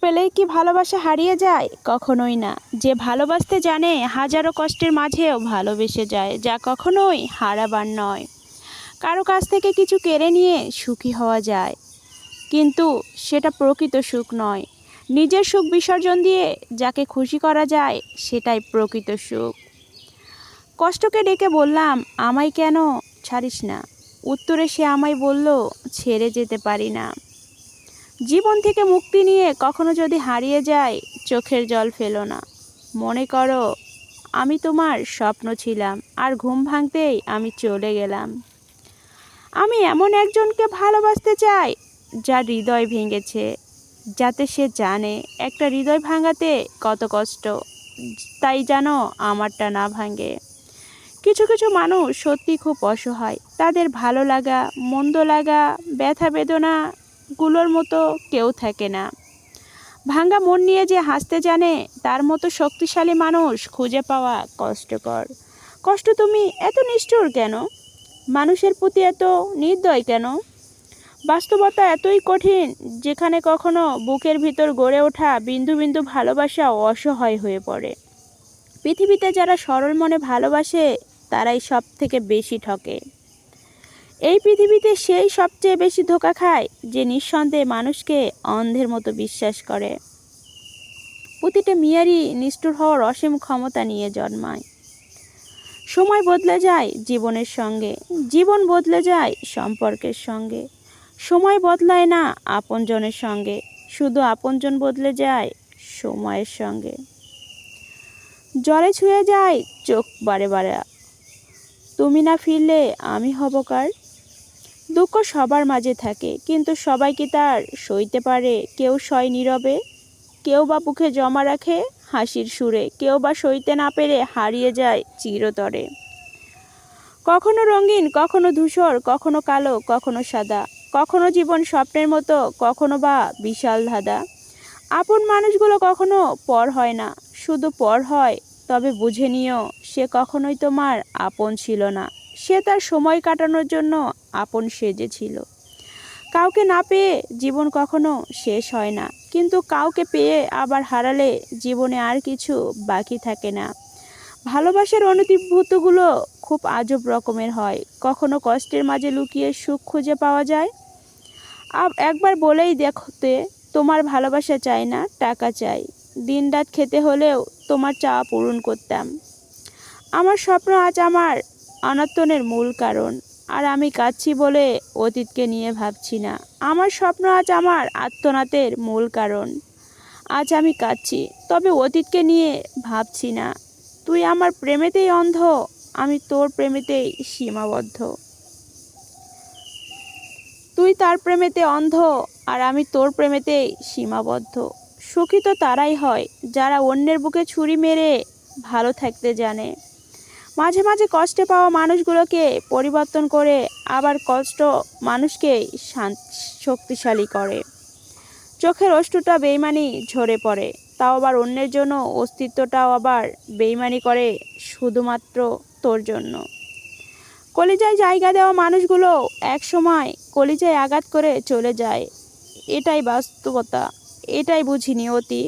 পেলেই কি ভালোবাসা হারিয়ে যায়? কখনোই না। যে ভালোবাসতে জানে, হাজারো কষ্টের মাঝেও ভালোবেসে যায়, যা কখনোই হারাবার নয়। কারও কাছ থেকে কিছু কেড়ে নিয়ে সুখী হওয়া যায়। কিন্তু সেটা প্রকৃত সুখ নয়। নিজের সুখ বিসর্জন দিয়ে যাকে খুশি করা যায়, সেটাই প্রকৃত সুখ। কষ্টকে ডেকে বললাম, আমায় কেন ছাড়িস না? উত্তরে সে আমায় বলল, ছেড়ে যেতে পারি না। জীবন থেকে মুক্তি নিয়ে কখনো যদি হারিয়ে যায়, চোখের জল ফেলো না। মনে করো, আমি তোমার স্বপ্ন ছিলাম, আর ঘুম ভাঙতেই আমি চলে গেলাম। আমি এমন একজনকে ভালোবাসতে চাই, যার হৃদয় ভেঙেছে, যাতে সে জানে একটা হৃদয় ভাঙাতে কত কষ্ট, তাই যেন আমারটা না ভাঙে। কিছু কিছু মানুষ সত্যি খুব অসহায়। তাদের ভালো লাগা, মন্দ লাগা, ব্যথা বেদনাগুলোর মতো কেউ থাকে না। ভাঙ্গা মন নিয়ে যে হাসতে জানে, তার মতো শক্তিশালী মানুষ খুঁজে পাওয়া কষ্টকর। কষ্ট তুমি এত নিষ্ঠুর কেন? মানুষের প্রতি এত নির্দয় কেন? বাস্তবতা এতই কঠিন, যেখানে কখনো বুকের ভিতর গড়ে ওঠা বিন্দু বিন্দু ভালোবাসা অসহায় হয়ে পড়ে। পৃথিবীতে যারা সরল মনে ভালোবাসে, তারাই সব থেকে বেশি ঠকে। এই পৃথিবীতে সেই সবচেয়ে বেশি ধোকা খায় যে নিঃসন্দেহে মানুষকে অন্ধের মতো বিশ্বাস করে। প্রতিটা মেয়ারই নিষ্ঠুর হওয়ার অসীম ক্ষমতা নিয়ে জন্মায়। সময় বদলে যায় জীবনের সঙ্গে, জীবন বদলে যায় সম্পর্কের সঙ্গে। সময় বদলায় না আপনজনের সঙ্গে, শুধু আপনজন বদলে যায় সময়ের সঙ্গে। জলে ছুঁয়ে যায় চোখ বারে বারে। তুমি না ফিরলে আমি হব কার? দুঃখ সবার মাঝে থাকে, কিন্তু সবাই কি তার সইতে পারে? কেউ সয় নীরবে, কেউ বা বুকে জমা রাখে হাসির সুরে, কেউ বা সইতে না পেরে হারিয়ে যায় চিরতরে। কখনো রঙিন, কখনো ধূসর, কখনো কালো, কখনো সাদা, কখনো জীবন স্বপ্নের মতো, কখনো বা বিশাল ধাঁধা। আপন মানুষগুলো কখনো পর হয় না, শুধু পর হয়, তবে বুঝে নিও, সে কখনোই তোমার আপন ছিল না। সে তার সময় কাটানোর জন্য আপন সেজেছিল। কাউকে না পেয়ে জীবন কখনো শেষ হয় না, কিন্তু কাউকে পেয়ে আবার হারালে জীবনে আর কিছু বাকি থাকে না। ভালোবাসার অনুভূতিগুলো খুব আজব রকমের হয়। কখনো কষ্টের মাঝে লুকিয়ে সুখ খুঁজে পাওয়া যায়। একবার বলেই দেখতে, তোমার ভালোবাসা চাই না, টাকা চাই। দিনরাত খেতে হলেও তোমার চাওয়া পূরণ করতাম। আমার স্বপ্ন আজ আমার অনর্তনের মূল কারণ। আর আমি কাঁদছি বলে অতীতকে নিয়ে ভাবছি না। আমার স্বপ্ন আজ আমার আত্মনাতের মূল কারণ। আজ আমি কাঁদছি, তবে অতীতকে নিয়ে ভাবছি না। তুই আমার প্রেমেতেই অন্ধ, আমি তোর প্রেমেতেই সীমাবদ্ধ। তুই তার প্রেমেতে অন্ধ, আর আমি তোর প্রেমেতেই সীমাবদ্ধ। সুখী তো তারাই হয়, যারা অন্যের বুকে ছুরি মেরে ভালো থাকতে জানে। মাঝে মাঝে কষ্টে পাওয়া মানুষগুলোকে পরিবর্তন করে আবার কষ্ট মানুষকে শক্তিশালী করে। চোখের অষ্টুটা বেইমানি ঝরে পড়ে, তাও আবার অন্যের জন্য অস্তিত্বটাও আবার বেইমানি করে শুধুমাত্র তোর জন্য। কলিজায় জায়গা দেওয়া মানুষগুলো এক সময় কলিজায় আঘাত করে চলে যায়, এটাই বাস্তবতা, এটাই বুঝি নিয়তি